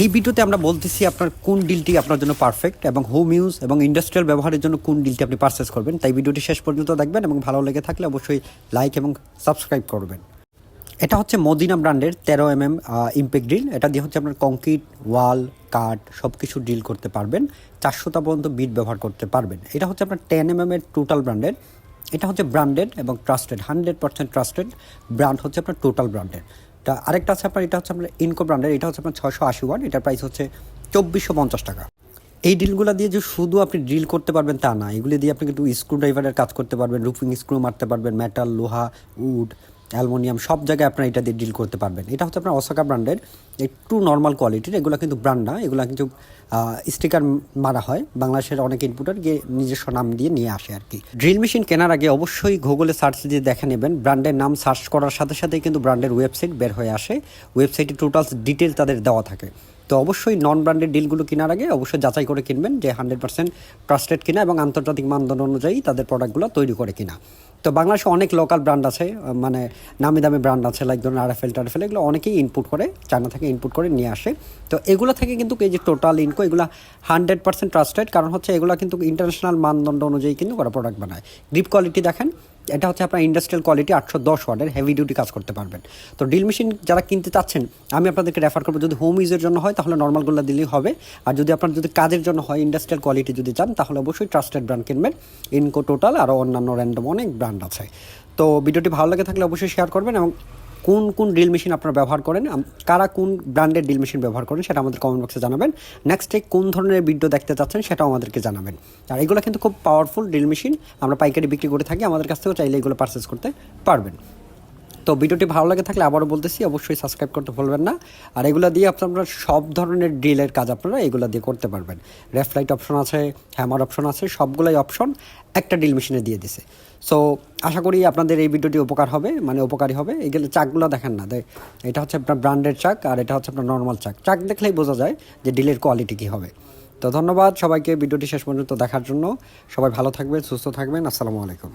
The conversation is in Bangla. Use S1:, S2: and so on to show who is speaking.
S1: এই ভিডিওতে আমরা বলতেছি আপনার কোন ডিলটি আপনার জন্য পারফেক্ট এবং হোম ইউজ এবং ইন্ডাস্ট্রিয়াল ব্যবহারের জন্য কোন ডিলটি আপনি পারচেস করবেন। তাই ভিডিওটি শেষ পর্যন্ত দেখবেন এবং ভালো লেগে থাকলে অবশ্যই লাইক এবং সাবস্ক্রাইব করবেন। এটা হচ্ছে মদিনা ব্র্যান্ডের তেরো এম এম ইম্পেক্ট ড্রিল এটা দিয়ে হচ্ছে আপনার কংক্রিট ওয়াল কাঠ সব কিছু ড্রিল করতে পারবেন। চারশোটা পর্যন্ত বিট ব্যবহার করতে পারবেন। এটা হচ্ছে আপনার টেন এম এম এর টোটাল ব্র্যান্ডের এটা হচ্ছে ব্র্যান্ডেড এবং trusted hundred percent trusted brand হচ্ছে আপনার টোটাল ব্র্যান্ডেড তা আরেকটা আছে আপনার, এটা হচ্ছে আপনার ইনকো ব্র্যান্ডের এটা হচ্ছে আপনার ছশো আশি ওয়ান, এটার প্রাইস হচ্ছে চব্বিশশো পঞ্চাশ টাকা। এই ড্রিলগুলো দিয়ে যে শুধু আপনি ড্রিল করতে পারবেন তা না, এগুলি দিয়ে আপনি কিন্তু স্ক্রু ড্রাইভারের কাজ করতে পারবেন রুফিং স্ক্রু মারতে পারবেন মেটাল লোহা উড অ্যালমোনিয়াম, সব জায়গায় আপনারা এটা দিয়ে ডিল করতে পারবেন। এটা হচ্ছে আপনার অসাকা ব্র্যান্ডের একটু নর্মাল কোয়ালিটির এগুলো কিন্তু ব্র্যান্ড না, এগুলো কিন্তু স্টিকার মারা হয়। বাংলাদেশের অনেক ইনপুটার গিয়ে নিজস্ব নাম দিয়ে নিয়ে আসে আর কি। ড্রিল মেশিন কেনার আগে অবশ্যই গুগলে সার্চ দিয়ে দেখে নেবেন। ব্র্যান্ডের নাম সার্চ করার সাথে সাথে কিন্তু ব্র্যান্ডের ওয়েবসাইট বের হয়ে আসে। ওয়েবসাইটে টোটালস ডিটেল তাদের দেওয়া থাকে। তো অবশ্যই নন ব্র্যান্ডেড ডিলগুলো কেনার আগে অবশ্যই যাচাই করে কিনবেন যে হান্ড্রেড পার্সেন্ট ট্রাস্টেড কিনা এবং আন্তর্জাতিক মানদণ্ড অনুযায়ী তাদের প্রোডাক্টগুলো তৈরি করে কিনা। তো বাংলাদেশে অনেক লোকাল ব্র্যান্ড আছে মানে নামি দামি ব্র্যান্ড আছে লাইক ধরুন আরএফএল টারএফএল এগুলো অনেকেই ইনপুট করে চায়না থেকে ইনপুট করে নিয়ে আসে। তো এগুলো থেকে কিন্তু এই যে টোটাল ইনকো এগুলো হান্ড্রেড পার্সেন্ট ট্রাস্টেড কারণ হচ্ছে এগুলো কিন্তু ইন্টারন্যাশনাল মানদণ্ড অনুযায়ী কিন্তু ওরা প্রোডাক্ট বানায়। গ্রিপ কোয়ালিটি দেখেন এটা হচ্ছে আপনার ইন্ডাস্ট্রিয়াল কোয়ালিটি আটশো দশ ওয়ার্ডের হেভি ডিউটি কাজ করতে পারবেন। তো ড্রিল মেশিন যারা কিনতে চাচ্ছেন, আমি আপনাদেরকে রেফার করব, যদি হোম ইউজের জন্য হয়, তাহলে নর্মালগুলো দিলেই হবে। আর যদি আপনার যদি কাজের জন্য হয় ইন্ডাস্ট্রিয়াল কোয়ালিটি যদি চান, তাহলে অবশ্যই ট্রাস্টেড ব্র্যান্ড কিনবেন। ইনকো টোটাল আরও অন্যান্য র্যান্ডম অনেক ব্র্যান্ড আছে। তো ভিডিওটি ভালো লাগে থাকলে অবশ্যই শেয়ার করবেন এবং কোন কোন ড্রিল মেশিন আপনারা ব্যবহার করেন কারা কোন ব্র্যান্ডের ড্রিল মেশিন ব্যবহার করেন সেটা আমাদের কমেন্ট বক্সে জানাবেন। নেক্সট কোন ধরনের ভিডিও দেখতে চাচ্ছেন সেটাও আমাদেরকে জানাবেন। আর এগুলো কিন্তু খুব পাওয়ারফুল ড্রিল মেশিন, আমরা পাইকারি বিক্রি করে থাকি, আমাদের কাছ থেকেও চাইলে এগুলো পারচেস করতে পারবেন। তো ভিডিওটি ভালো লাগে থাকলে আবারও বলতেছি, অবশ্যই সাবস্ক্রাইব করতে ভুলবেন না। আর এগুলো দিয়ে আপনারা সব ধরনের ড্রিলের কাজ আপনারা এগুলো দিয়ে করতে পারবেন। রেফলাইট অপশন আছে হ্যামার অপশন আছে, সবগুলোই অপশন একটা ড্রিল মেশিনে দিয়ে দিছে। সো আশা করি আপনাদের এই ভিডিওটি উপকার হবে মানে উপকারী হবে। এগুলো চাকগুলো দেখেন না এটা হচ্ছে আপনার ব্র্যান্ডের চাক, আর এটা হচ্ছে আপনার নর্মাল চাক। চাক দেখলেই বোঝা যায় যে ডিলের কোয়ালিটি কী হবে। তো ধন্যবাদ সবাইকে, ভিডিওটি শেষ পর্যন্ত দেখার জন্য। সবাই ভালো থাকবেন, সুস্থ থাকবেন, আসসালামু আলাইকুম।